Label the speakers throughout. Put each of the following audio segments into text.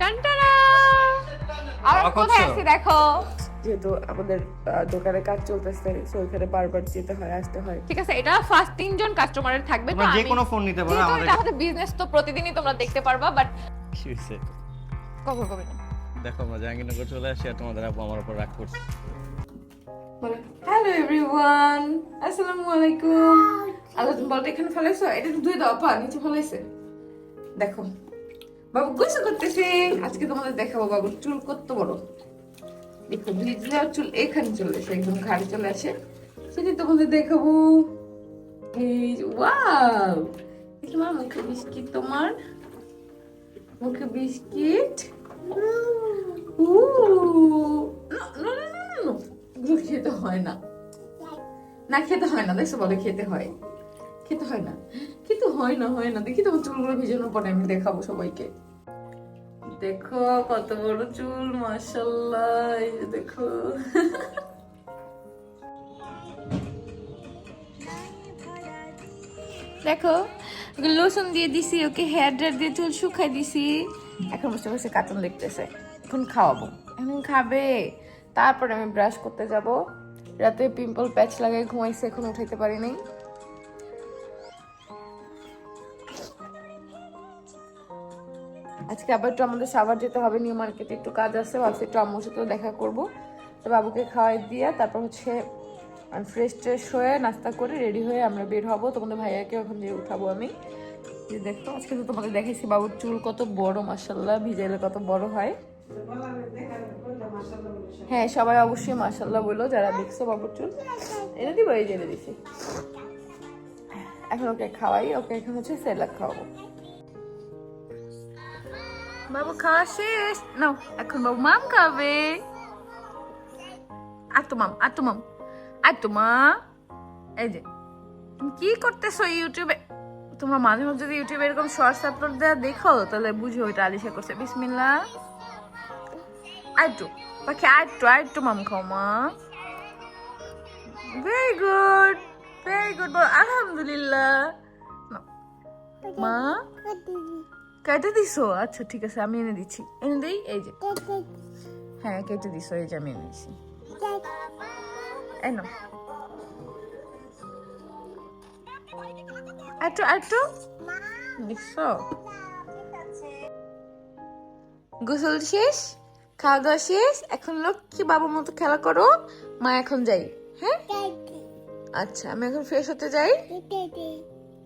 Speaker 1: টানটারা আর কোথায় আছি দেখো?
Speaker 2: যেহেতু আমাদের দোকানে কাজ চলতেছে সো ওইখানে বারবার যেতে হয় আসতে হয়।
Speaker 1: ঠিক আছে এটা ফার্স্ট তিনজন কাস্টমারের থাকবে তো
Speaker 3: যে কোনো ফোন নিতে পারো আমাদের
Speaker 1: এটা আমাদের বিজনেস তো প্রতিদিনই তোমরা দেখতে পারবা বাট
Speaker 3: কি হয়েছে?
Speaker 1: কখন কবে
Speaker 3: দেখো আমরা জাহাঙ্গীরনগর চলে আসি আর তোমাদের আপু আমার উপর রাগ করছে।
Speaker 2: হ্যালো এভরিওয়ান আসসালামু আলাইকুম. আল্লাহ তুমি বলটা এখানে ফেলাইছো? এটা একটু ধুয়ে দাও পা নিচে ফেলাইছে। দেখো বাবু গোসল করতেছে? আজকে তোমাদের দেখাবো বাবুর চুল কত বড়? দেখো ভিজলে চুল এখানে চলে আসে একদম ঘাড়ে চলে আসে। সেটি তোমাদের দেখাবো। এই ওয়াও! তোমার মুখে বিস্কিট তোমার। মুখে বিস্কিট। না না না খেতে হয় না। না, খেতে হয় না, দেখছ বলে খেতে হয়। খেতে হয় না। কিন্তু হয় না হয় না। দেখি তোমার চুলগুলো ভিজানোর পরে আমি দেখাবো সবাইকে। দেখো কত বড় চুল মাশাল্লাহ এই দেখো।
Speaker 1: দেখো লোশন দিয়ে দিছি, ওকে হেয়ার ড্রায়ার দিয়ে চুল শুকাই দিছি।
Speaker 2: এখন বসে বসে কার্টুন দেখতেছে, এখন খাওয়াবো। এখন খাবে, তারপরে আমি ব্রাশ করতে যাব। রাতে পিম্পল প্যাচ লাগাই ঘুমাইছে, এখন উঠাইতে পারি আজকে আবার একটু আমাদের সাবার যেতে হবে, নিউ মার্কেটে একটু কাজ আছে, ভাবছি একটু আম্মুর সাথে দেখা করব। তো বাবুকে খাওয়াই দিয়ে তারপর হচ্ছে ফ্রেশ ট্রেশ হয়ে নাস্তা করে রেডি হয়ে আমরা বের হব। তোমাদের ভাইয়াকে ওখান দিয়ে উঠাবো আমি। যে দেখো, আজকে তো তোমাদের দেখেছি বাবুর চুল কত বড় মাসাল্লাহ ভিজাইলে কত বড় হয়। হ্যাঁ সবাই অবশ্যই মাসাল্লাহ বলল যারা দেখছ বাবুর চুল। এনে দিব, এই জেনে দিছি। এখন ওকে খাওয়াই, ওকে এখন হচ্ছে সেলাক খাওয়াবো। বাবু খাওয়া শেষ। নাও, এখন বাবু মাম খাবে। আর তো মাম, আর তো মাম, আর তো মা। এই যে, তুমি কি করতেছো ইউটিউবে? তোমরা মাঝে মাঝে যদি ইউটিউবে এরকম শর্টস আপলোড দেওয়া দেখো, তাহলে বুঝো ওইটা আলিশা করছে। বিসমিল্লা আইটু পাখি আইটু আইটু মাম খাও মা। ভেরি গুড ভেরি গুড আলহামদুলিল্লাহ। মা। কেটে দিছো? আচ্ছা ঠিক আছে আমি এনে দিচ্ছি। এনে দিই এই যে। হ্যাঁ কেটে দিছো এই যে আমি এনে দিচ্ছি এই নাও একটু একটু দেখছ গোসল শেষ খাওয়া দাওয়া শেষ এখন লক্ষ্মী বাবার মতো খেলা করো মা এখন যাই হ্যাঁ? আচ্ছা আমি এখন ফ্রেশ হতে যাই।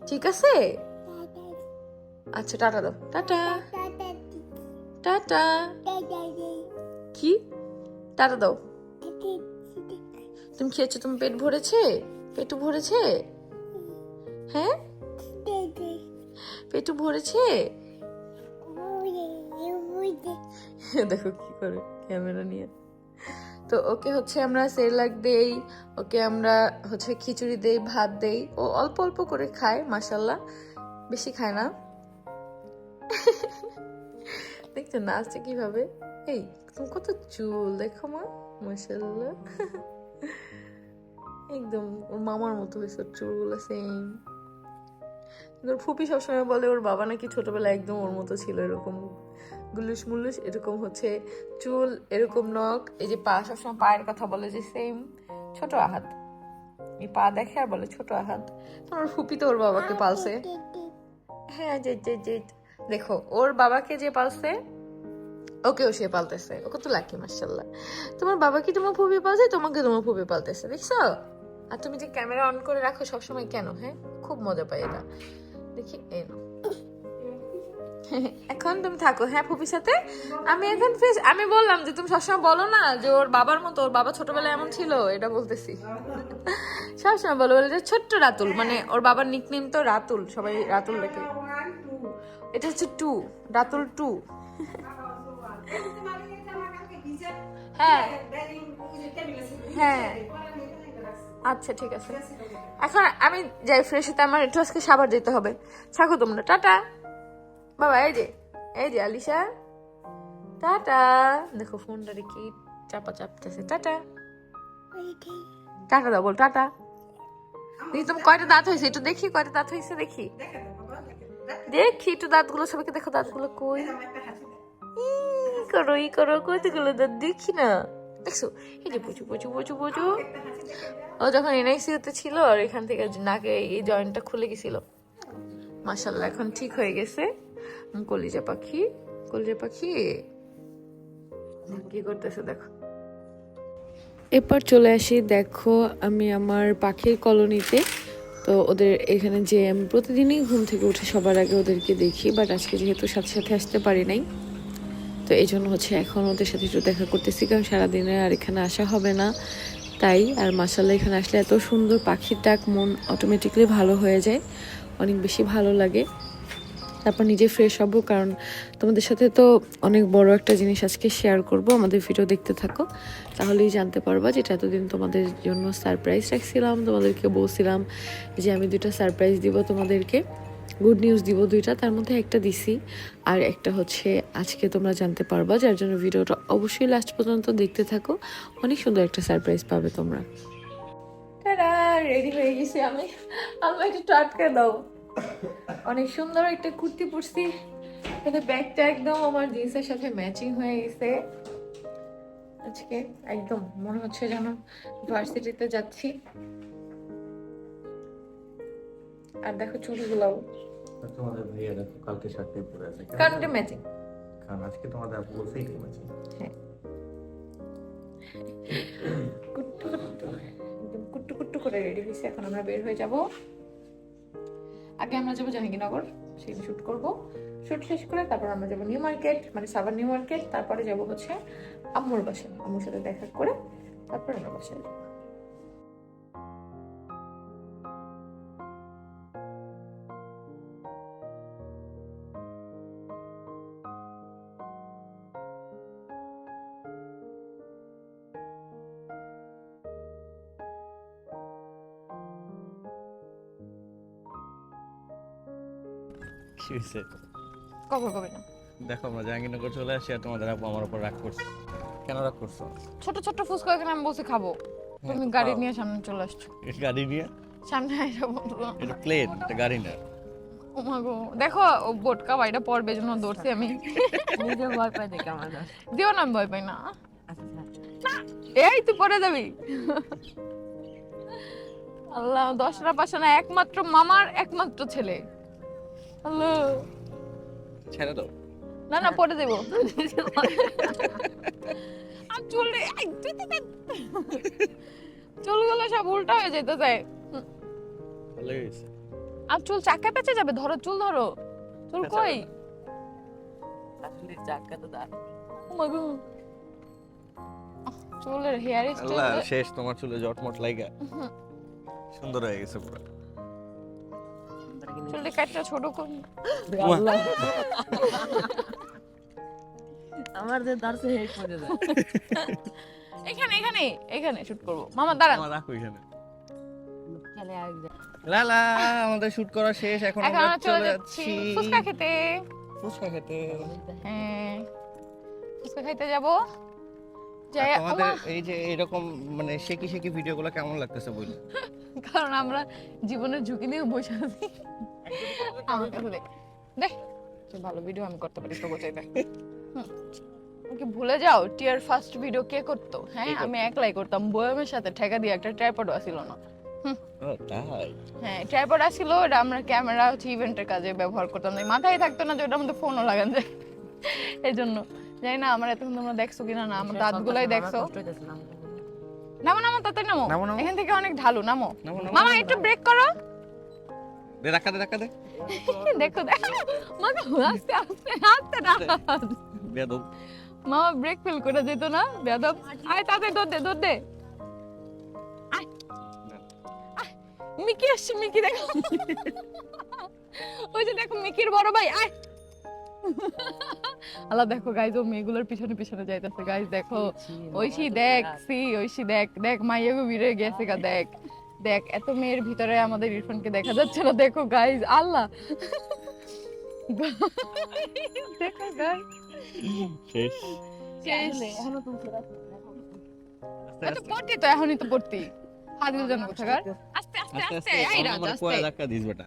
Speaker 2: ঠিক আছে? আচ্ছা টাটা দাও। টাটা। টাটা কি? টাটা দাও। তুমি খেয়েছো? তুমি পেট ভরেছে? পেটু ভরেছে? হ্যাঁ? পেটু ভরেছে? দেখো কি করে ক্যামেরা নিয়ে। তো ওকে হচ্ছে আমরা সেরলাক দেই ওকে আমরা হচ্ছে খিচুড়ি দেই ভাত দেই। ও অল্প অল্প করে খায় মাসাল্লাহ বেশি খায় না। দেখছ নাচছে কীভাবে? এই তুমি কত চুল দেখো মা মাসাল্লাহ একদম ওর মামার মতো হয়েছে ওর চুলগুলো সেম ওর ফুপি সবসময় বলে ওর বাবা নাকি ছোটবেলায় একদম ওর মতো ছিল এরকম। গুলুস মুলুস এরকম হচ্ছে চুল এরকম নখ এই যে পা সবসময় পায়ের কথা বলে যে সেম ছোট আহাত। এই পা দেখে আর বলে ছোট আহাত। তোমার ফুপি তো ওর বাবাকে পালছে। হ্যাঁ যে যে যে দেখো, ওর বাবাকে যে পালছে, ওকেও সে পালতেছে। ওকে তো লাকি মার্শাল্লাহ তোমার বাবা কি তোমার ফুপি পালছে তোমাকে তোমার ফুপি পালতেছে, দেখছ? আর তুমি যে ক্যামেরা অন করে রাখো সবসময় কেন হ্যাঁ? খুব মজা পাই এটা। দেখি, এই। এখন তুমি থাকো হ্যাঁ ফুপির সাথে? আমি এখন ফ্রেশ আমি বললাম যে তুমি সবসময় বলো না যে ওর বাবার মতো, ওর বাবা ছোটবেলায় এমন ছিল, এটা বলতেছি। সবসময় বলো, বলে যে ছোট্ট রাতুল মানে ওর বাবার নিকনেম তো রাতুল, সবাই রাতুল লেখে এটা হচ্ছে টু রাতুল টু হ্যাঁ। হ্যাঁ। আচ্ছা ঠিক আছে। এখন আমি যাই ফ্রেশ হতে, আমার একটু আজকে সাবার যেতে হবে। থাকো তোমরা, টাটা। বাবা, এই যে এই যে আলিশা। টাটা। দেখো ফোনটা কি চাপা চাপতেছে। টাটা। টাটা দাও বল টাটা তুমি কয়টা দাঁত হয়েছে? একটু দেখি, কয়টা দাঁত হয়েছে দেখি। দেখি একটু দাঁতগুলো, সবাইকে দেখো দাঁতগুলো কই।
Speaker 4: করো, ই করো, কতগুলো দাঁত দেখি না। দেখছ? এই যে পুচু পুচু পুচু পুচু ও যখন এনআইসিউতে ছিল, আর এখান থেকে নাকে এই জয়েন্টটা খুলে গেছিল। মাশাল্লাহ এখন ঠিক হয়ে গেছে। কলিজা পাখি কলিজা পাখি। কি করতেছে দেখো। এরপর চলে আসি, দেখো আমি আমার পাখির কলোনিতে। তো ওদের এখানে যে আমি প্রতিদিনই ঘুম থেকে উঠে সবার আগে ওদেরকে দেখি বাট আজকে যেহেতু সাথে সাথে আসতে পারি নাই, তো এই জন্য হচ্ছে এখন ওদের সাথে একটু দেখা করতেছি, কারণ সারাদিনে আর এখানে আসা হবে না। তাই আর মাসাল্লাহ এখানে আসলে এত সুন্দর পাখির ডাক মন অটোমেটিকলি ভালো হয়ে যায়, অনেক বেশি ভালো লাগে। তারপর নিজে ফ্রেশ হব, কারণ তোমাদের সাথে তো অনেক বড় একটা জিনিস আজকে শেয়ার করব, আমাদের ভিডিও দেখতে থাকো, তাহলেই জানতে পারবা যেটা এতদিন তোমাদের জন্য সারপ্রাইজ রাখছিলাম, তোমাদেরকে বলছিলাম যে আমি দুইটা সারপ্রাইজ দিব তোমাদেরকে গুড নিউজ দিব দুইটা, তার মধ্যে একটা দিছি, আর একটা হচ্ছে আজকে তোমরা জানতে পারবা, যার জন্য ভিডিওটা অবশ্যই লাস্ট পর্যন্ত দেখতে থাকো, অনেক সুন্দর একটা সারপ্রাইজ পাবে তোমরা। রেডি হয়ে গেছি আমি। আমি একটু টাটকে দাও। অনেক সুন্দর একটা কুর্তি পরছি। এতে ব্যাগটা একদম আমার জিন্সের সাথে ম্যাচিং হয়ে গেছে। আজকে একদম মনে হচ্ছে যেন ভার্সিটিতে যাচ্ছি। আর দেখো চুলগুলাও।
Speaker 3: তোমাদের ভাইয়া দেখো কালকে সাথে পরে আছে।
Speaker 4: কারণ এটা ম্যাচিং
Speaker 3: কারণ আজকে তোমাদের আপু বলছে এটা ম্যাচিং
Speaker 4: কুট্টু কুট্টু একদম কুট্টু কুট্টু করে রেডি হয়েছে। এখন আমরা বের হয়ে যাব। আগে আমরা যাব জাহাঙ্গীরনগর সেখানে শ্যুট করব। শ্যুট শেষ করে তারপর আমরা যাব নিউ মার্কেট মানে সাবার নিউ মার্কেট তারপরে যাব হচ্ছে আম্মুর বাসায়, আম্মুর সাথে দেখা করে তারপর আমরা বাসায় যাব।
Speaker 3: কি হয়েছে?
Speaker 4: কবে কবে না?
Speaker 3: দেখো আমরা জাহাঙ্গীরনগর চলে আসি আর তোমাদের আপু আমার উপর রাগ করছে। কেন রাগ করছ?
Speaker 4: ছোট ছোট ফুচকা এখানে আমি বসে খাব? তুমি
Speaker 3: হ্যাঁ,
Speaker 4: গাড়ি নিয়ে সামনে চলে আসছো।
Speaker 3: গাড়ি নিয়ে?
Speaker 4: সামনে আইসা বলল
Speaker 3: এটা প্লেন এটা গাড়ি না।
Speaker 4: ও দেখো ও বোটকা বাইটা পড়বে জন্য দৌড়ছি আমি।
Speaker 2: নিজে ভয় পাই দেখে আমার
Speaker 4: দিও না আমি ভয় পাই না।
Speaker 2: আচ্ছা
Speaker 4: এই তুই পড়ে যাবি। আল্লাহ দশরা পাশে না একমাত্র মামার একমাত্র ছেলে। আল্লাহ
Speaker 3: ছেড়ে দাও।
Speaker 4: না না পড়ে দেবো। আর চুল চুলগুলো সব উল্টা হয়ে যেতেছে।
Speaker 3: ভালো হয়েছে।
Speaker 4: আর চুল চাকা পেঁচে যাবে ধরো চুল ধরো। চুল কই?
Speaker 2: আসলে চাকা তো দাঁড়
Speaker 4: চুলের হেয়ার স্টাইল
Speaker 3: শেষ তোমার চুলে জটমট লাইগা। সুন্দর হয়ে গেছে পুরো।
Speaker 4: চুলটা কাটটা ছোট কর।
Speaker 2: আমার যে দাঁড়ছে হেড পড়ে যায়।
Speaker 4: এখানে এখানে এখানে শুট করব। মামা দাঁড়ান।
Speaker 3: আমার রাখো এখানে। লালা আমাদের শুট করা শেষ এখন আমরা
Speaker 4: চলে যাচ্ছি ফুচকা খেতে।
Speaker 3: ফুচকা খেতে।
Speaker 4: হ্যাঁ। ফুচকা খাইতে যাব।
Speaker 3: তোমাদের এই যে এরকম মানে শেকি শেকি ভিডিওগুলো কেমন লাগতেছে বলি
Speaker 4: কারণ আমরা জীবনের ঝুঁকি নিয়ে বসে আছি। আমার কাছে দেখ দেখ ভালো ভিডিও আমি করতে পারি তো চাই দেখ। কি ভুলে যাও টিয়ার ফার্স্ট ভিডিও কে করতো? হ্যাঁ আমি একলাই করতাম বয়মের সাথে ঠেকা দিয়ে একটা ট্রাইপডও আসিল না। হ্যাঁ ট্রাইপড আসছিল ওটা আমরা ক্যামেরা হচ্ছে ইভেন্টের কাজে ব্যবহার করতাম। না মাথায় থাকতো না যে ওটার মধ্যে ফোনও লাগান যায়। এই জন্য জানি না আমার এতক্ষণ তোমরা দেখছ কিনা না আমার দাঁতগুলাই দেখছ। নামো নামো তাতে নামো। এখান থেকে অনেক ঢালু নামো। মামা একটু ব্রেক করো।
Speaker 3: দে ধাক্কা দে ধাক্কা দে।
Speaker 4: দেখো দেখো। মামা আস্তে আস্তে আস্তে না
Speaker 3: বেদব
Speaker 4: মামা ব্রেক ফেল করে যেত না বেদব আয় তাতে দৌড় দে দৌড় দে। মিকি আসছে মিকি দেখো। ওই যে দেখো মিকির বড় ভাই আয়। আল্লাহ দেখো গাইজ ও মেয়েগুলোর পিছনে পিছনে যাইতেছে। গাইজ দেখো ঐশী দেখ সি ঐশী দেখ দেখ মাইয়াগো বিরে গেছে গা দেখ দেখ এত মেয়ের ভিতরে আমাদের ইরফানকে দেখা যাচ্ছে না। দেখো গাইজ আল্লাহ। দেখো গাইজ
Speaker 3: শেষ।
Speaker 4: শেষ।
Speaker 2: এখনও তুমি
Speaker 3: আস্তে
Speaker 4: আচ্ছা পড়তি তো এখনই তো পড়তি। হাদিল জানো কোথাকার? আস্তে আস্তে
Speaker 3: আস্তে
Speaker 4: আস্তে এই রাজ আস্তে।
Speaker 3: পরে ধাক্কা দিস বেটা।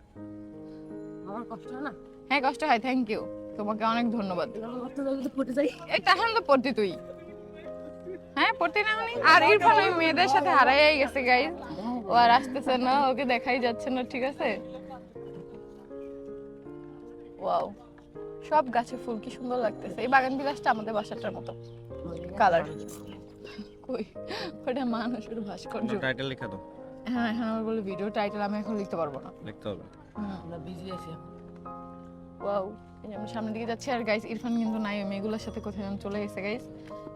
Speaker 2: আমার কষ্ট না?
Speaker 4: হ্যাঁ কষ্ট হয় থ্যাংক ইউ
Speaker 1: তোমাকে অনেক ধন্যবাদ। এই তো পড়তি তুই। হ্যাঁ পড়তি না মানে আর ইরফান ওই মেয়েদের সাথে হারাই গেছে গাইজ ও আর আসতেছে না ওকে দেখাই যাচ্ছে না ঠিক আছে? ওয়াও সব গাছে ফুল কি সুন্দর লাগতেছে। এই বাগান বিলাসটা আমাদের বাসাটার মতো। কালার কই? ওটা মানুষের ভাস্কর্য।
Speaker 3: টাইটেল লিখে দাও।
Speaker 1: হ্যাঁ এখন আমার বলে ভিডিও টাইটেল আমি এখন লিখতে পারব না।
Speaker 3: লিখতে হবে।
Speaker 2: আমরা বিজি আছি
Speaker 1: ওয়াও আমরা সামনের দিকে যাচ্ছি আর গাইস ইরফান কিন্তু নাই ওই মেয়েগুলোর সাথে কোথায় যেন চলে গেছে গাইস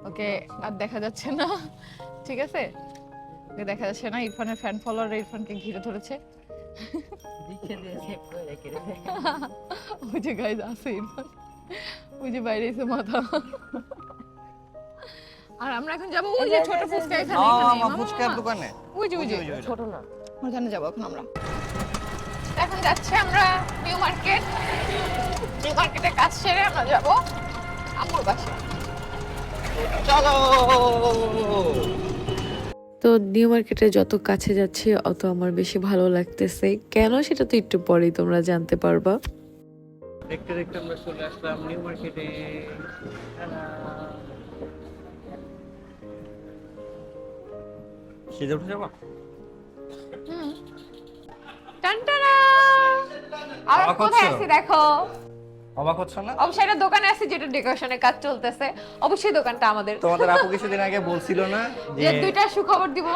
Speaker 1: ওকে আর দেখা যাচ্ছে না। ঠিক আছে? ওকে দেখা যাচ্ছে না ইরফানের ফ্যান ফলোয়ার ইরফানকে ঘিরে ধরেছে। ওই যে গাইস আছে ইরফান। ওই যে বাইরে এসে মাথা। আর আমরা এখন যাব ওই যে ছোট ফুচকা এখানে এখানে,
Speaker 3: ফুচকার দোকানে।
Speaker 1: ওই যে ওই যে
Speaker 2: ছোট না।
Speaker 1: ওখানে যাব এখন আমরা। এখন যাচ্ছি আমরা নিউ মার্কেট। নিউ মার্কেটে কাজ সেরে আমরা যাব আম্মুর বাসায়।
Speaker 3: চলো।
Speaker 5: তো নিউ মার্কেটে যত কাছে যাচ্ছে অত আমার বেশি ভালো লাগতেছে। কেন সেটা তো একটু পরেই তোমরা জানতে পারবা।
Speaker 3: দেখতে দেখতে আমরা চলে আসলাম নিউ মার্কেটে। সেজে উঠে যাব?
Speaker 1: টানটানা আর কোথায় আছি দেখো।
Speaker 3: অবাক হচ্ছ না?
Speaker 1: অবশ্যই একটা দোকানে আছি যেটা ডেকোরেশনের কাজ চলতেছে। অবশ্যই দোকানটা আমাদের।
Speaker 3: তোমাদের আপু কিছুদিন আগে বলছিল না
Speaker 1: যে দুইটা সুখবর দিব।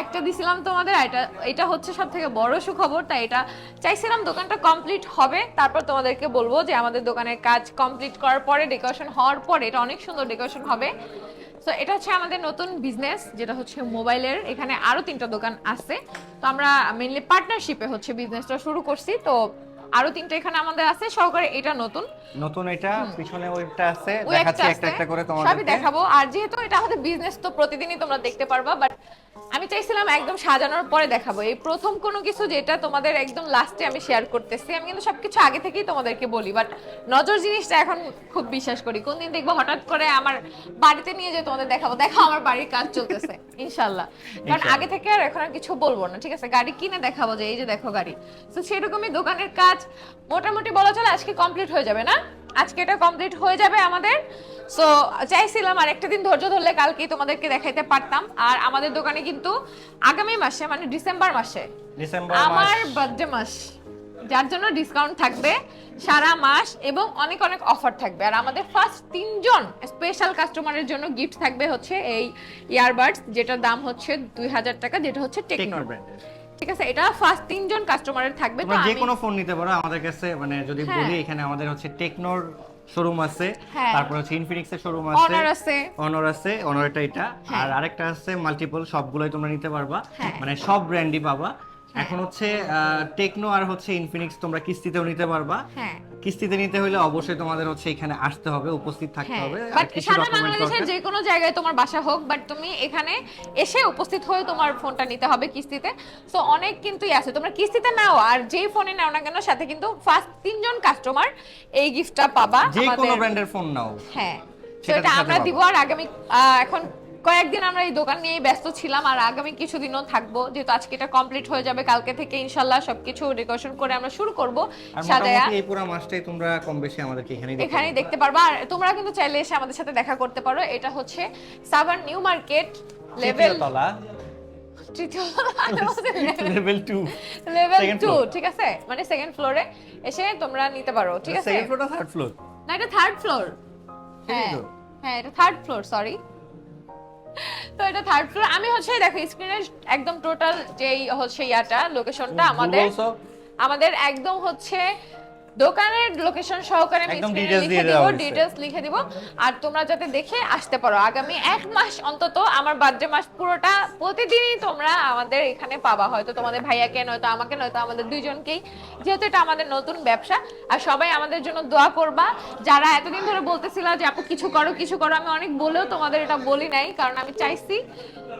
Speaker 1: একটা দিছিলাম তোমাদের এটা এটা হচ্ছে সব থেকে বড় সুখবর তাই এটা চাইছিলাম দোকানটা কমপ্লিট হবে। তারপর তোমাদেরকে বলব যে আমাদের দোকানের কাজ কমপ্লিট করার পরে ডেকোরেশন হওয়ার পরে এটা অনেক সুন্দর ডেকোরেশন হবে। তো এটা হচ্ছে আমাদের নতুন বিজনেস যেটা হচ্ছে মোবাইলের। এখানে আরও তিনটা দোকান আছে। তো আমরা মেইনলি পার্টনারশিপে হচ্ছে বিজনেসটা শুরু করছি। তো আরও তিনটা এখানে আমাদের আছে সহকারে এটা নতুন।
Speaker 3: নতুন এটা পিছনে ওইটা আছে দেখাচ্ছি
Speaker 1: একটা
Speaker 3: একটা করে
Speaker 1: তোমাদের
Speaker 3: সবই
Speaker 1: দেখাবো। আর যেহেতু এটা আমাদের বিজনেস তো প্রতিদিনই তোমরা দেখতে পারবা বাট আমি চাইছিলাম একদম সাজানোর পরে দেখাবো। এই প্রথম কোনো কিছু যেটা তোমাদের একদম লাস্টে আমি শেয়ার করতেছি আমি কিন্তু সবকিছু আগে থেকেই তোমাদেরকে বলি বাট নজর জিনিসটা এখন খুব বিশ্বাস করি। কোন দিন দেখব হঠাৎ করে আমার বাড়িতে নিয়ে যে তোমাদের দেখাবো। দেখো আমার বাড়ির কাজ চলতেছে ইনশাল্লাহ কারণ আগে থেকে আর এখন আর কিছু বলব না ঠিক আছে? গাড়ি কিনে দেখাবো যে এই যে দেখো গাড়ি। তো সেরকমই দোকানের কাজ মোটামুটি বলা চলে আজকে কমপ্লিট হয়ে যাবে না? আজকে এটা কমপ্লিট হয়ে যাবে আমাদের। সো চাইছিলাম আর একটা দিন ধৈর্য ধরলে কালকে তোমাদেরকে দেখাইতে পারতাম। আর আমাদের দোকানে কিন্তু আগামী মাসে মানে ডিসেম্বর মাসে
Speaker 3: ডিসেম্বর
Speaker 1: আমার বার্থডে মাস যার জন্য ডিসকাউন্ট থাকবে সারা মাস এবং অনেক অনেক অফার থাকবে। আর আমাদের ফার্স্ট তিনজন স্পেশাল কাস্টমারের জন্য গিফট থাকবে হচ্ছে এই ইয়ারবাডস যেটার দাম হচ্ছে দুই হাজার টাকা যেটা হচ্ছে টেকনো
Speaker 3: টেকনোর ব্র্যান্ডের
Speaker 1: ঠিক আছে এটা ফার্স্ট তিনজন কাস্টমারের থাকবে তো
Speaker 3: আমি যে কোনো ফোন নিতে পারো আমাদের কাছে মানে যদি
Speaker 1: হ্যাঁ।
Speaker 3: বলি এখানে আমাদের হচ্ছে টেকনোর শোরুম আছে
Speaker 1: হ্যাঁ।
Speaker 3: তারপর হচ্ছে ইনফিনিক্স এর শোরুম আছে
Speaker 1: অনর আছে
Speaker 3: অনর আছে অনর এটা
Speaker 1: এটা
Speaker 3: আর আরেকটা আছে মাল্টিপল সবগুলোই তোমরা নিতে পারবা
Speaker 1: হ্যাঁ।
Speaker 3: মানে সব ব্র্যান্ডই পাবা এখন হচ্ছে টেকনো আর হচ্ছে ইনফিনিক্স তোমরা কিস্তিতেও নিতে পারবা।
Speaker 1: হ্যাঁ।
Speaker 3: কিস্তিতে নিতে হলে অবশ্যই তোমাদের হচ্ছে এখানে আসতে হবে উপস্থিত থাকতে
Speaker 1: হ্যাঁ।
Speaker 3: হবে
Speaker 1: বাট সারা বাংলাদেশের যে কোনো জায়গায় তোমার বাসা হোক বাট তুমি এখানে এসে উপস্থিত হয়ে তোমার ফোনটা নিতে হবে কিস্তিতে। সো অনেক কিন্তুই আছে। তোমরা কিস্তিতে নাও আর যেই ফোনে নাও না কেন সাথে কিন্তু ফার্স্ট তিনজন কাস্টমার এই গিফটটা পাবা
Speaker 3: যে কোনো ব্র্যান্ডের ফোন নাও।
Speaker 1: হ্যাঁ।
Speaker 3: সাথে
Speaker 1: আমরা। দিব আর আগামী এখন কয়েকদিন আমরা এই দোকান নিয়েই ব্যস্ত ছিলাম আর আগামী কিছুদিনও থাকব। যেহেতু আজকে এটা কমপ্লিট হয়ে যাবে কালকে থেকে ইনশাল্লাহ সবকিছু ডেকোরেশন করে আমরা শুরু করব। সাজায়া
Speaker 3: এই পুরো মাসটাই তোমরা কম বেশি আমাদেরকে এখানেই দেখতে
Speaker 1: এখানেই দেখতে পারবা আর তোমরা কিন্তু চাইলে এসে আমাদের সাথে দেখা করতে পারো। এটা হচ্ছে সাবান নিউ মার্কেট লেভেল
Speaker 3: তলা। লেভেল 2
Speaker 1: লেভেল
Speaker 3: Second
Speaker 1: টু ঠিক আছে? মানে সেকেন্ড ফ্লোরে এসে তোমরা নিতে পারো ঠিক আছে?
Speaker 3: সেকেন্ড ফ্লোর থার্ড ফ্লোর
Speaker 1: না এটা থার্ড ফ্লোর হ্যাঁ হ্যাঁ এটা থার্ড ফ্লোর সরি তো এটা থার্ড ফ্লোর আমি হচ্ছে দেখো স্ক্রিনে একদম টোটাল যেই হচ্ছে ইয়াটা লোকেশনটা আমাদের আমাদের একদম হচ্ছে দোকানের লোকেশন সহকারে আমি স্ক্রিনে লিখে দিব ডিটেলস লিখে দিব। আর তোমরা যাতে দেখে আসতে পারো আগামী এক মাস অন্তত আমার বার্থডে মাস পুরোটা প্রতিদিনই তোমরা আমাদের এখানে পাবা। হয়তো তোমাদের ভাইয়াকে নয়তো আমাকে নয়তো আমাদের দুইজনকেই। যেহেতু এটা আমাদের নতুন ব্যবসা আর সবাই আমাদের জন্য দোয়া করবা। যারা এতদিন ধরে বলতেছিল যে আপু কিছু করো কিছু করো আমি অনেক বলেও তোমাদের এটা বলি নাই কারণ আমি চাইছি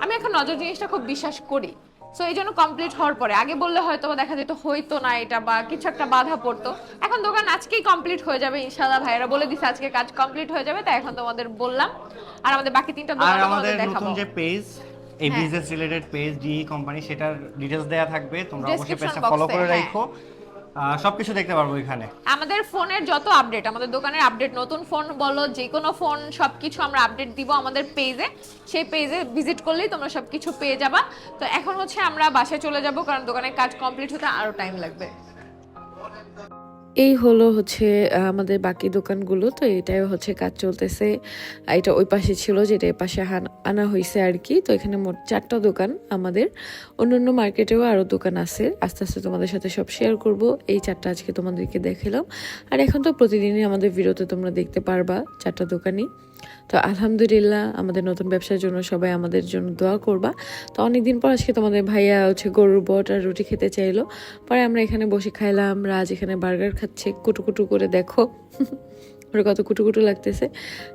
Speaker 1: আমি এখন নজর জিনিসটা খুব বিশ্বাস করি। সো এই জন্য কমপ্লিট হওয়ার পরে আগে বললে হয়তো দেখা যেত হইতো না এটা বা কিছু একটা বাধা পড়তো এখন দোকান আজকেই কমপ্লিট হয়ে যাবে ইনশাল্লাহ ভাইরা বলে দিছে আজকে কাজ কমপ্লিট হয়ে যাবে তাই এখন তোমাদের বললাম আর আমাদের বাকি তিনটা দোকান
Speaker 3: আমাদের নতুন যে পেজ এই। Business related page the company সেটার ডিটেইলস দেয়া থাকবে তোমরা অবশ্যই পেজটা ফলো করে
Speaker 1: হ্যাঁ।
Speaker 3: রাখো সবকিছু দেখতে পারব এখানে।
Speaker 1: আমাদের ফোনের যত আপডেট, আমাদের দোকানের আপডেট, নতুন ফোন বলো, যে কোনো ফোন, সবকিছু আমরা আপডেট দিব আমাদের পেজে সেই পেজে ভিজিট করলেই তোমরা সবকিছু পেয়ে যাবা। তো এখন হচ্ছে আমরা বাসায় চলে যাব, কারণ দোকানের কাজ কমপ্লিট হতে আরও টাইম লাগবে।
Speaker 5: এই হলো হচ্ছে আমাদের বাকি দোকানগুলো। তো এটাই হচ্ছে কাজ চলতেছে। এটা ওই পাশে ছিল যেটা এই পাশে আনা হয়েছে আর কি। তো এখানে মোট চারটা দোকান আমাদের। অন্যান্য মার্কেটেও আরও দোকান আছে। আস্তে আস্তে তোমাদের সাথে সব শেয়ার করব। এই চারটা আজকে তোমাদেরকে দেখালাম। আর এখন তো প্রতিদিনই আমাদের ভিডিওতে তোমরা দেখতে পারবা চারটা দোকানই। তো আলহামদুলিল্লাহ আমাদের নতুন ব্যবসার জন্য সবাই আমাদের জন্য দোয়া করবা। তো অনেকদিন পর আজকে তোমাদের ভাইয়া হচ্ছে গরুর বট আর রুটি খেতে চাইলো। পরে আমরা এখানে বসে খাইলাম রাজ এখানে বার্গার খাচ্ছে কুটু কুটু করে দেখো। ওর কত কুটু কুটু লাগতেছে।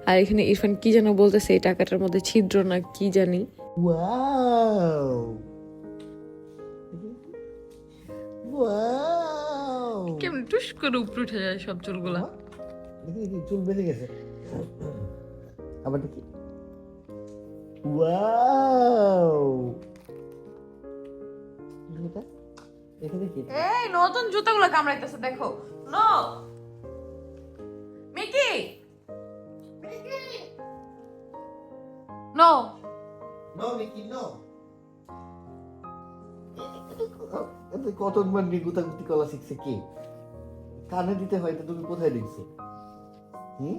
Speaker 5: আর এখানে ইরফান কি যেন বলতেছে এই টাকাটার মধ্যে ছিদ্র না কি জানি! কেমন টুস করে উপরে উঠে যায় সব চুলগুলা।
Speaker 6: চুল বেঁধে গেছে। আবার দেখি।
Speaker 1: এই নতুন জুতাগুলো কামড়াইতেছে দেখো। নো। মিকি! নো।
Speaker 6: নো দেখি নো। কতবার নিগুতাগুতি কলা শিখছে কে? কানে দিতে হয় তো তুমি কোথায় দেখছ? হুম?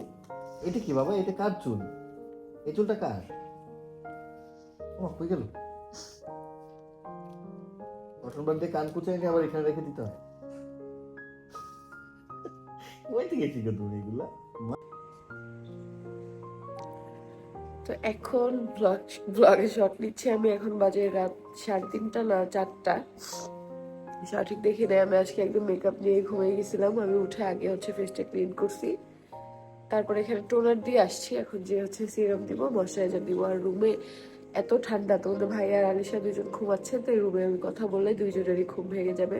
Speaker 6: এটা কি বাবা? এটা কার চুল? এই চুলটা কার? ও কই গেল? কটন বাদ দিয়ে কান কুচাই নিয়ে আবার এখানে রেখে দিতে হয়।
Speaker 5: তো এখন ব্লগ ব্লগে শট নিচ্ছি আমি। এখন বাজে রাত সাড়ে তিনটা না চারটা। সঠিক দেখি নাই, আমি আজকে একদম মেকআপ নিয়ে ঘুমিয়ে গেছিলাম। আমি উঠে আগে হচ্ছে ফেসটা ক্লিন করছি। তারপরে এখানে টোনার দিয়ে আসছি। এখন যে হচ্ছে সিরাম দিব ময়শ্চারাইজার দিব। আর রুমে এত ঠান্ডা তোমাদের ভাই আর আলিশা দুজন ঘুমাচ্ছে, তো রুমে আমি কথা বললে দুইজনেরই ঘুম ভেঙে যাবে।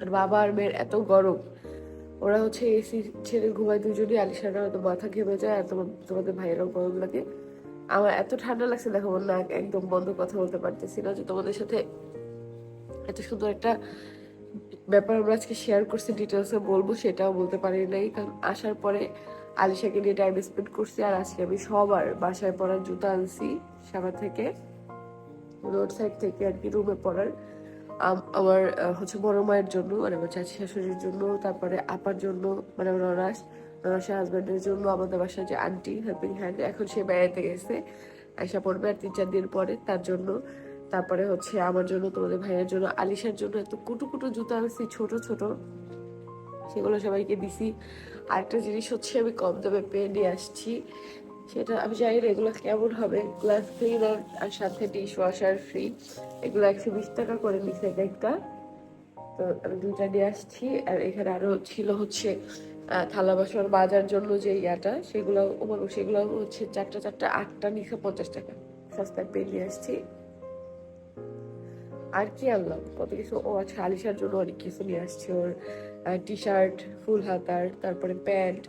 Speaker 5: আর বাবা আর মেয়ের এত গরম, ওরা হচ্ছে এসি ছেড়ে ঘুমায় দুজনই আলিশারা হয়তো মাথা ঘেমে যায়, আর তোমার তোমাদের ভাইয়েরাও গরম লাগে। আমার এত ঠান্ডা লাগছে, দেখো নাক একদম বন্ধ কথা বলতে পারতেছি না যে তোমাদের সাথে এত সুন্দর একটা ব্যাপার আমরা আজকে শেয়ার করছি ডিটেলসে বলব, সেটাও বলতে পারি নাই। কারণ আসার পরে আলিশাকে নিয়ে টাইম স্পেন্ড করছি, আর আজকে আমি সবার বাসায় পড়ার জুতা আনছি সাবা থেকে রোড সাইড থেকে আর কি রুমে পড়ার আমার হচ্ছে বড় মায়ের জন্য মানে আমার চাচি শাশুড়ির জন্য, তারপরে আপার জন্য মানে আমার নরাস নরাসের হাজব্যান্ডের জন্য, আমাদের বাসায় যে আন্টি হেল্পিং হ্যান্ড এখন সে বেড়াতে গেছে আয়সা পড়বে আর তিন চার দিন পরে তার জন্য। তারপরে হচ্ছে আমার জন্য, তোমাদের ভাইয়ের জন্য, আলিশার জন্য এত কুটু কুটু জুতো আনছি, ছোট ছোট। সেগুলো সবাইকে দিছি। আরেকটা জিনিস হচ্ছে, আমি কম দামে পেয়ে নিয়ে আসছি। সেটা আমি জানি না এগুলো কেমন হবে। গ্লাস ক্লিনার আর সাথে ডিশ ওয়াশার ফ্রি এগুলো একশো বিশ টাকা করে নিচ্ছে এক একটা। তো আমি দুইটা নিয়ে আসছি। আর এখানে আরও ছিল হচ্ছে থালা বাসন বাজার জন্য যে ইয়াটা, সেগুলো সেগুলো হচ্ছে চারটা চারটা, আটটা নিচ্ছে পঞ্চাশ টাকা। সস্তায় পেয়ে নিয়ে আসছি। আর কি আনলাম? কত কিছু? ও আচ্ছা আলিশার জন্য অনেক কিছু নিয়ে আসছি ওর টি শার্ট ফুল হাতার, তারপরে প্যান্ট,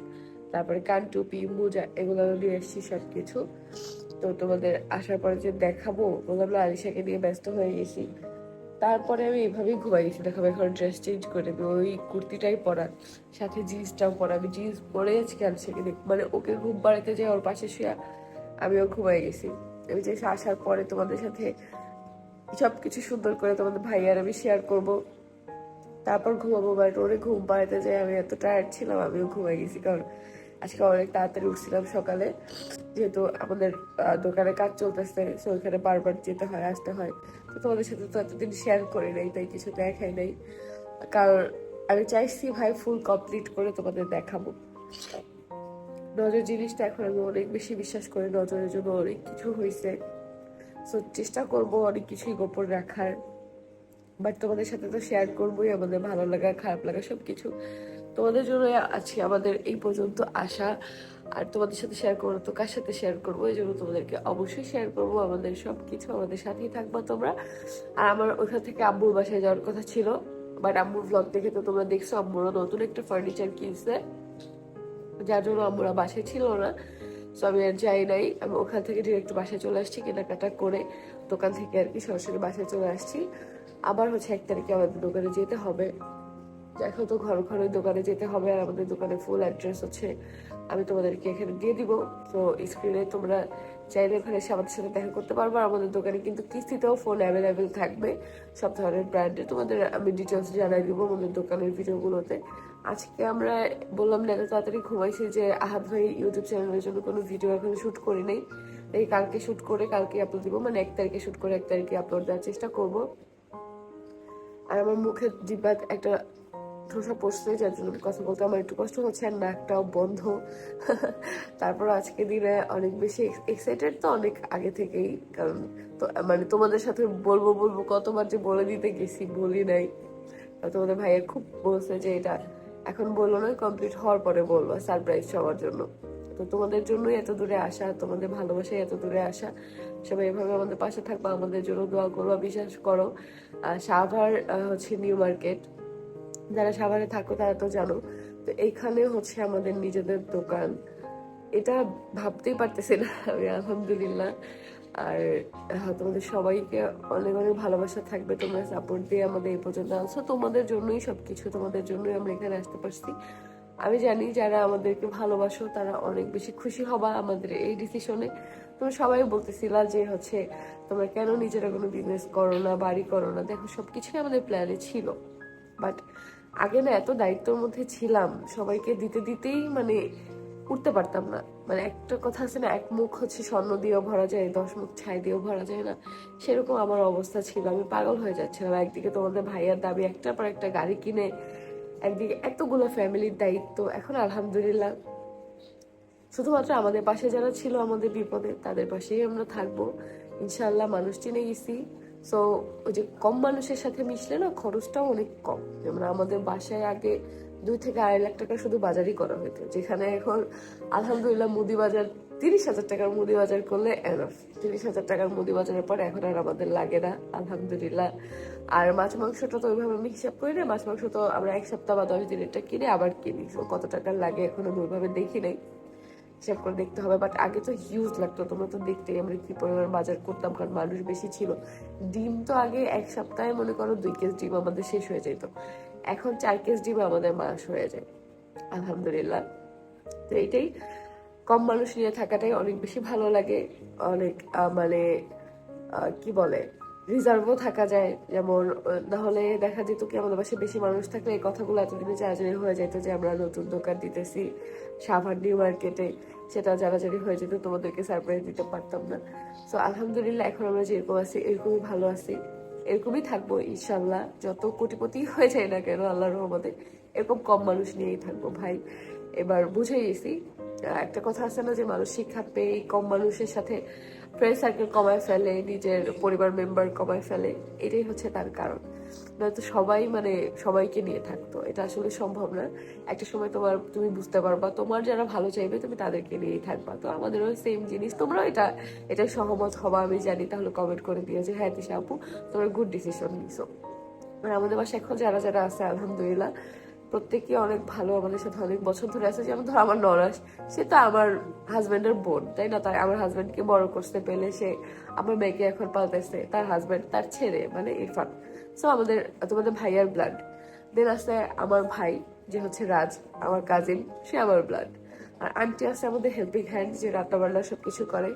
Speaker 5: তারপরে কান টুপি, মোজা, এগুলো নিয়ে এসেছি সব কিছু তো তোমাদের আসার পরে যে দেখাবো, বললাম না, আলিশাকে নিয়ে ব্যস্ত হয়ে গেছি। তারপরে আমি এইভাবেই ঘুমাই গেছি। দেখাবো এখন ড্রেস চেঞ্জ করে দেবো ওই কুর্তিটাই পরা, সাথে জিন্সটাও পরা। আমি জিন্স পরে আজকে আলিশাকে মানে ওকে ঘুম বাড়াতে যাই ওর পাশে শুয়ে, আমিও ঘুমাই গেছি। আমি যে আসার পরে তোমাদের সাথে সবকিছু সুন্দর করে তোমাদের ভাই আর আমি শেয়ার করব। তারপর ঘুমাবো বাট ওরে ঘুম পাড়াতে যাই, আমি এত টায়ার্ড ছিলাম, আমিও ঘুমাই গেছি। কারণ আজকে অনেক তাড়াতাড়ি উঠছিলাম সকালে, যেহেতু আমাদের দোকানে কাজ চলতেছে তো ওইখানে বারবার যেতে হয়, আসতে হয়। তো তোমাদের সাথে তো এতদিন শেয়ার করি নাই, তাই কিছু দেখাই নাই। কারণ আমি চাইছি ভাই ফুল কমপ্লিট করে তোমাদের দেখাবো। নজর জিনিসটা এখন আমি অনেক বেশি বিশ্বাস করি, নজরের জন্য অনেক কিছু হয়েছে সো চেষ্টা করব অনেক কিছুই গোপন রাখার। বাট তোমাদের সাথে তো শেয়ার করবোই, আমাদের ভালো লাগা, খারাপ লাগা সব কিছু তোমাদের জন্য আছি আমাদের এই পর্যন্ত আসা আর তোমাদের সাথে শেয়ার করব তো কার সাথে শেয়ার করব? এই জন্য তোমাদেরকে অবশ্যই শেয়ার করব। আমাদের সব কিছু আমাদের সাথেই থাকবা তোমরা। আর আমার ওখান থেকে আম্মুর বাসায় যাওয়ার কথা ছিল। বাট আম্মুর ব্লগ দেখে তো তোমরা দেখছ, আম্মুরা নতুন একটা ফার্নিচার কিনছে। যার জন্য আমরা বাসায় ছিল না। সো আমি আর যাই নাই। আমি ওখান থেকে ডিরেক্ট বাসায় চলে আসছি, কেনাকাটা করে দোকান থেকে আর কি সরাসরি বাসায় চলে আসছি। আবার হচ্ছে এক তারিখে আমাদের দোকানে যেতে হবে। এখন তো ঘর ঘরে দোকানে যেতে হবে আর আমাদের দোকানে ফুল অ্যাড্রেস হচ্ছে। আমি তোমাদেরকে এখানে দিয়ে দিব। তো স্ক্রিনে তোমরা চাইলে ওখানে এসে আমাদের সাথে দেখা করতে পারব। আর আমাদের দোকানে কিন্তু কিস্তিতেও ফোন অ্যাভেলেবেল থাকবে। সব ধরনের ব্র্যান্ডে তোমাদের আমি ডিটেলস জানাই দিব আমাদের দোকানের ভিডিওগুলোতে আজকে আমরা বললাম না, এত তাড়াতাড়ি ঘুমাইছি যে আহাত ভাই ইউটিউব চ্যানেলের জন্য কোনো ভিডিও এখন শুট করি নাই। এই কালকে শ্যুট করে কালকে আপলোড দিব মানে এক তারিখে শ্যুট করে এক তারিখে আপলোড দেওয়ার চেষ্টা করব। আর আমার মুখে জিব্বাত একটা ধোসা পড়ছে, যার জন্য কথা বলতে আমার একটু কষ্ট হচ্ছে আর নাকটাও বন্ধ। তারপর আজকে দিনে অনেক বেশি এক্সাইটেড তো অনেক আগে থেকেই, কারণ তো মানে তোমাদের সাথে বলব বলব কতবার যে বলে দিতে গেছি, বলি নাই। তোমাদের ভাইয়ের খুব বলছে যে এটা এখন বলল না কমপ্লিট হওয়ার পরে বলব সারপ্রাইজ সবার জন্য। তো তোমাদের জন্যই এত দূরে আসা, তোমাদের ভালোবাসায় এত দূরে আসা। সবাই এভাবে আমাদের পাশে থাকবা, আমাদের জন্য দোয়া করবা বিশ্বাস করো। সাভার হচ্ছে নিউ মার্কেট যারা সাভারে থাকো, তারা তো জানো। তো এইখানে হচ্ছে আমাদের নিজেদের দোকান। এটা ভাবতেই পারতেছি না আমি, আলহামদুলিল্লাহ। আর তোমাদের সবাইকে অনেক অনেক ভালোবাসা থাকবে, তোমরা সাপোর্ট দিয়ে আমাদের এই পর্যন্ত আনছো তোমাদের জন্যই সবকিছু, তোমাদের জন্যই আমরা এখানে আসতে পারছি। আমি জানি যারা আমাদেরকে ভালোবাসো, তারা অনেক বেশি খুশি হবা আমাদের এই ডিসিশনে তোমরা সবাই বলতেছিলা যে হচ্ছে, তোমরা কেন নিজেরা কোনো বিজনেস করো না, বাড়ি করো না? দেখো সব কিছুই আমাদের প্ল্যানে ছিল। বাট আগে না এত দায়িত্বের মধ্যে ছিলাম, সবাইকে দিতে দিতেই মানে উঠতে পারতাম না। মানে একটা কথা আছে না, এক মুখ হচ্ছে স্বর্ণ দিয়েও ভরা যায়, দশ মুখ ছাই দিয়েও ভরা যায় না। সেরকম আমার অবস্থা ছিল, আমি পাগল হয়ে যাচ্ছিলাম। একদিকে তোমাদের ভাইয়ার দাবি একটার পর একটা গাড়ি কিনে, একদিকে এতগুলো ফ্যামিলির দায়িত্ব। এখন আলহামদুলিল্লাহ, শুধুমাত্র আমাদের পাশে যারা ছিল আমাদের বিপদে, তাদের পাশেই আমরা থাকব। ইনশাল্লাহ মানুষ চিনে গেছি। সো ওই যে কম মানুষের সাথে মিশলে না খরচটাও অনেক কম। যেমন আমাদের বাসায় আগে দুই থেকে আড়াই লাখ টাকা শুধু বাজারই করা হতো যেখানে এখন আলহামদুলিল্লাহ মুদি বাজার তিরিশ হাজার টাকার মুদি বাজার করলে এনাফ তিরিশ হাজার টাকার মুদি বাজারের পর এখন আর আমাদের লাগে না, আলহামদুলিল্লাহ। আর মাছ মাংসটা তো ওইভাবে আমি হিসাব করি না, মাছ মাংস তো আমরা এক সপ্তাহ বা দশ দিনেরটা কিনে আবার কিনি। কত টাকা লাগে এখন আমি ওইভাবে দেখি নাই। হিসাব করে দেখতে হবে বাট আগে তো হিউজ লাগতো, তোমরা তো দেখতেই আমরা কি পরিমাণ বাজার করতাম, কারণ মানুষ বেশি ছিল। ডিম তো আগে এক সপ্তাহে মনে করো দুই কেজি ডিম আমাদের শেষ হয়ে যেত এখন চার কেজি ডিম আমাদের মাস হয়ে যায়। আলহামদুলিল্লাহ। তো এইটাই কম মানুষ নিয়ে থাকাটাই অনেক বেশি ভালো লাগে। অনেক মানে কি বলে রিজার্ভও থাকা যায়। যেমন না হলে দেখা যেত কি আমাদের বাসায় বেশি মানুষ থাকলে এই কথাগুলো এতদিনে জানাজানি হয়ে যেত যে আমরা নতুন দোকান দিতেছি, সাভার নিউ মার্কেটে। সেটা জানাজানি হয়ে যেত, তোমাদেরকে সারপ্রাইজ দিতে পারতাম না। সো আলহামদুলিল্লাহ, এখন আমরা যেরকম আছি, এরকমই ভালো আছি। এরকমই থাকব ইনশাল্লাহ যত কোটিপতি হয়ে যায় না কেন আল্লাহ রহমতে, এরকম কম মানুষ নিয়েই থাকব, ভাই। এবার বুঝে গেছি একটা কথা আছে না যে, মানুষ শিক্ষা পেয়ে কম মানুষের সাথে ফ্রেন্ড সার্কেল কমায় ফেলে, নিজের পরিবার মেম্বার কমায় ফেলে, এটাই হচ্ছে তার কারণ। নয়তো সবাই মানে সবাইকে নিয়ে থাকতো। এটা আসলে সম্ভব না। একটা সময় তোমার তুমি বুঝতে পারবা, তোমার যারা ভালো চাইবে তুমি তাদেরকে নিয়েই থাকবা। তো আমাদেরও সেম জিনিস। তোমরা এটা এটা সহমত হবা, আমি জানি, তাহলে কমেন্ট করে দিও যে হ্যাঁ তিশা আপু, তোমরা গুড ডিসিশন নিছো। আর আমাদের বাসায় এখন যারা যারা আছে, আলহামদুলিল্লাহ, প্রত্যেকে অনেক ভালো, আমাদের সাথে অনেক বছর ধরে আছে। যেমন ধর আমার নরাস সে তো আমার হাজবেন্ডের বোন, তাই না? তাই আমার হাজবেন্ডকে বড় করতে পেলে সে আমার মেয়েকে এখন পালতেছে, তার হাজবেন্ড তার ছেলে মানে ইরফান। সো আমাদের, তোমাদের ভাইয়ার ব্লাড দেন আছে আমার ভাই, যে হচ্ছে রাজ, আমার কাজিন সে আমার ব্লাড আর আন্টি আছে আমাদের হেল্পিং হ্যান্ড যে রান্না বান্না সবকিছু করে।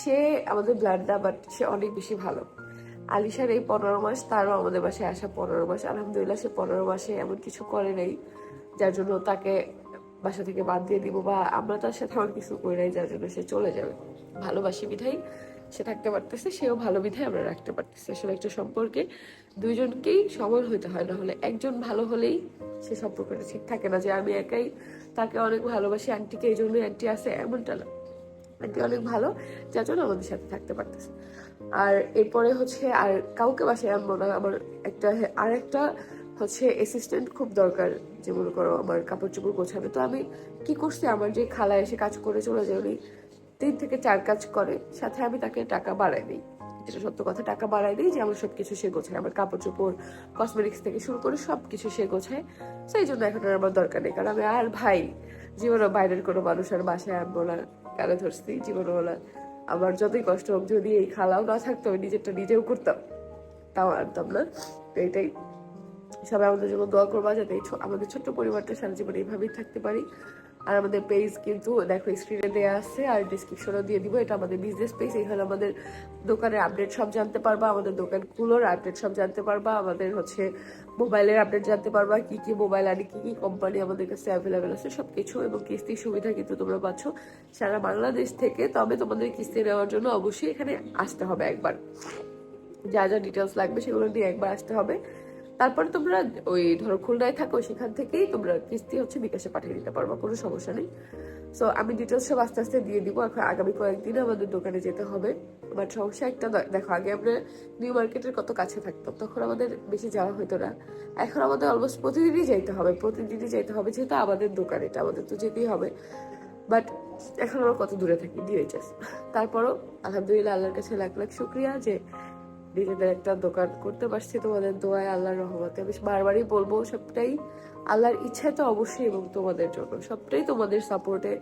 Speaker 5: সে আমাদের ব্লাড না বাট সে অনেক বেশি ভালো। আলিশার এই পনেরো মাস, তারও আমাদের বাসায় আসা পনেরো মাস। আলহামদুলিল্লাহ, সে পনেরো মাসে এমন কিছু করে নাই, যার জন্য তাকে বাসা থেকে বাদ দিয়ে দিব, বা আমরা তার সাথে আমার কিছু করে নাই, যার জন্য সে চলে যাবে। ভালোবাসি বিধাই। সে থাকতে পারতেছে, সেও ভালো বিধায় আমরা রাখতে পারতেছি। আসলে একটা সম্পর্কে দুইজনকেই সবল হইতে হয়, না হলে একজন ভালো হলেই সে সম্পর্কটা ঠিক থাকে না। যে আমি একাই তাকে অনেক ভালোবাসি, আন্টিকে এই জন্যই আন্টি আছে, এমনটা না। আন্টি অনেক ভালো, যার জন্য আমাদের সাথে থাকতে পারতেছে। আর এরপরে হচ্ছে আর কাউকে বাসায় আনব না, আমার একটা আর একটা হচ্ছে অ্যাসিস্ট্যান্ট খুব দরকার, যে মনে করো আমার কাপড় চোপড় গোছাবে। তো আমি কি করছি? আমার যে খালা এসে কাজ করে চলে যায়, উনি তিন থেকে চার কাজ করে, সাথে আমি তাকে টাকা বাড়াই দিই। যেটা সত্য কথা, টাকা বাড়াই দিই যে আমার সবকিছু সে গোছায়। আমার কাপড় চোপড় কসমেটিক্স থেকে শুরু করে সবকিছু সে গোছায়। সেই জন্য এখন আর আমার দরকার নেই। কারণ আমি আর ভাই জীবনে বাইরের কোনো মানুষ আর বাসায় আনব না। কানে ধরছি? জীবনওয়ালা। আমার যতই কষ্ট হোক, যদি এই খালাও না থাকতো, আমি নিজেরটা নিজেও করতাম। তাও আনতাম না। তো এটাই। সবাই আমাদের জন্য দোয়া করবা যাতে আমাদের ছোট্ট পরিবারটা সারা জীবন এইভাবেই থাকতে পারি। আর আমাদের পেজ কিন্তু, দেখো স্ক্রিনে দেওয়া আছে, আর ডিসক্রিপশনও দিয়ে দিব। এটা আমাদের বিজনেস পেজ এই এখানে আমাদের দোকানের আপডেট সব জানতে পারবা। আমাদের দোকানগুলোর আপডেট সব জানতে পারবা। আমাদের হচ্ছে মোবাইলের আপডেট জানতে পারবা, কি কি মোবাইল আর কি কি কোম্পানি আমাদের কাছে অ্যাভেলেবেল আছে সব কিছু এবং কিস্তির সুবিধা কিন্তু তোমরা পাচ্ছ সারা বাংলাদেশ থেকে। তবে তোমাদের কিস্তি নেওয়ার জন্য অবশ্যই এখানে আসতে হবে একবার। যা যা ডিটেলস লাগবে সেগুলো নিয়ে একবার আসতে হবে। তারপরে তোমরা ওই ধরো খুলনায় থাকো, সেখান থেকেই তোমরা কিস্তি হচ্ছে বিকাশে পাঠিয়ে দিতে পারবা, কোনো সমস্যা নেই। সো আমি ডিটেলস সব আস্তে আস্তে দিয়ে দিব। এখন আগামী কয়েকদিন আমাদের দোকানে যেতে হবে। বাট সমস্যা একটা দেখো, আগে আমরা নিউ মার্কেটের কত কাছে থাকতাম, তখন আমাদের বেশি যাওয়া হতো না। এখন আমাদের অলমোস্ট প্রতিদিনই যাইতে হবে, প্রতিদিনই যাইতে হবে, যেহেতু আমাদের দোকান এটা, আমাদের তো যেতেই হবে। বাট এখন আমরা কত দূরে থাকি ডিএইচএস তারপরও আলহামদুলিল্লাহ, আল্লাহর কাছে লাখ লাখ শুক্রিয়া যে নিজেদের একটা দোকান করতে পারছি তোমাদের দোয়ায় আল্লাহর রহমতে। আমি বারবারই বলব, সবটাই আল্লাহর ইচ্ছায় তো অবশ্যই এবং তোমাদের জন্য। সবটাই তোমাদের সাপোর্টে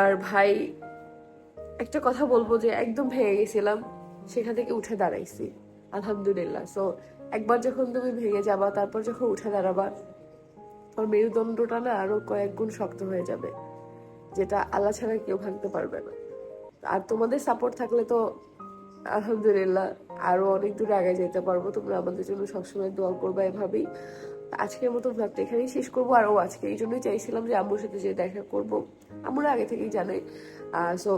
Speaker 5: আর ভাই, একটা কথা বলব যে একদম ভেঙে গেছিলাম, সেখান থেকে উঠে দাঁড়াইছি, আলহামদুলিল্লাহ। সো একবার যখন তুমি ভেঙে যাবা, তারপর যখন উঠে দাঁড়াবা তোমার মেরুদণ্ডটা না আরও কয়েক গুণ শক্ত হয়ে যাবে, যেটা আল্লাহ ছাড়া কেউ ভাঙতে পারবে না। আর তোমাদের সাপোর্ট থাকলে তো, আলহামদুলিল্লাহ আরও অনেক দূরে আগে যেতে পারব। তোমরা আমাদের জন্য সবসময় দোয়া করবে এভাবেই। আজকের মতো ব্লগটা এখানেই শেষ করব। আর ও আজকে এই জন্যই চাইছিলাম যে আম্মুর সাথে যে দেখা করব। আমরা আগে থেকেই জানাই সো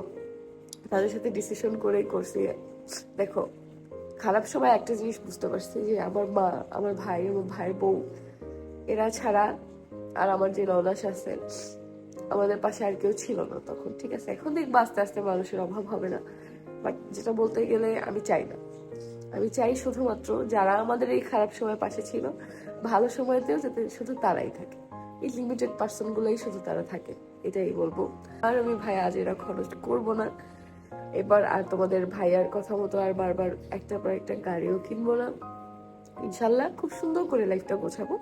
Speaker 5: তাদের সাথে ডিসিশন করেই করছি। দেখো, খারাপ সময় একটা জিনিস বুঝতে পারছি যে আমার মা, আমার ভাই এবং ভাইয়ের বউ, এরা ছাড়া আর আমার যে ননাস আছে, আমাদের পাশে আর কেউ ছিল না তখন, ঠিক আছে? এখন দেখব আস্তে আস্তে মানুষের অভাব হবে না। বাট যেটা বলতে গেলে আমি চাই না। আমি চাই শুধুমাত্র যারা আমাদের এই খারাপ সময় পাশে ছিল, ভালো সময়তেও যাতে শুধু তারাই থাকে। এই লিমিটেড পার্সনগুলোই শুধু তারা থাকে, এটাই বলব। আর আমি ভাই আজ এরা খরচ করব না। এবার আর তোমাদের ভাইয়ার কথা মতো আর বারবার একটা পর একটা গাড়িও কিনবো না। ইনশাল্লাহ খুব সুন্দর করে লাইফটা গোছাবো।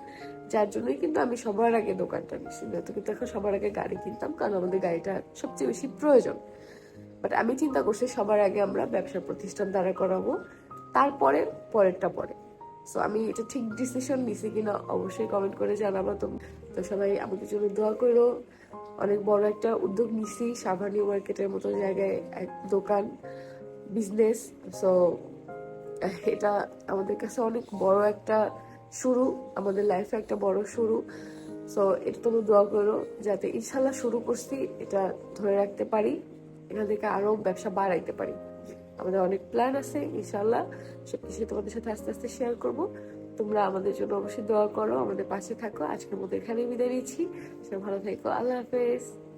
Speaker 5: যার জন্যই কিন্তু আমি সবার আগে দোকানটা নিচ্ছি নয়তো কিন্তু এখন সবার আগে গাড়ি কিনতাম, কারণ আমাদের গাড়িটা সবচেয়ে বেশি প্রয়োজন। বাট আমি চিন্তা করছি সবার আগে আমরা ব্যবসা প্রতিষ্ঠান দ্বারা করাবো। তারপরে, পরেরটা পরে। সো আমি এটা ঠিক ডিসিশন নিছি কিনা অবশ্যই কমেন্ট করে জানাব তো তো সবাই আমাদের জন্য দোয়া করো। অনেক বড় একটা উদ্যোগ নিছি, সাভানি মার্কেটের মতো জায়গায় এক দোকান বিজনেস সো এটা আমাদের কাছে অনেক বড় একটা শুরু, আমাদের লাইফে একটা বড় শুরু। সো এটা তোমরা দোয়া করো যাতে ইনশাল্লাহ শুরু করছি, এটা ধরে রাখতে পারি, এখান থেকে আরও ব্যবসা বাড়াইতে পারি। আমাদের অনেক প্ল্যান আছে ইনশাল্লাহ সবকিছু তোমাদের সাথে আস্তে আস্তে শেয়ার করব। তোমরা আমাদের জন্য অবশ্যই দোয়া করো, আমাদের পাশে থাকো। আজকের মতো এখানে বিদায় নিচ্ছি। সব ভালো থেকো। আল্লাহ হাফেজ।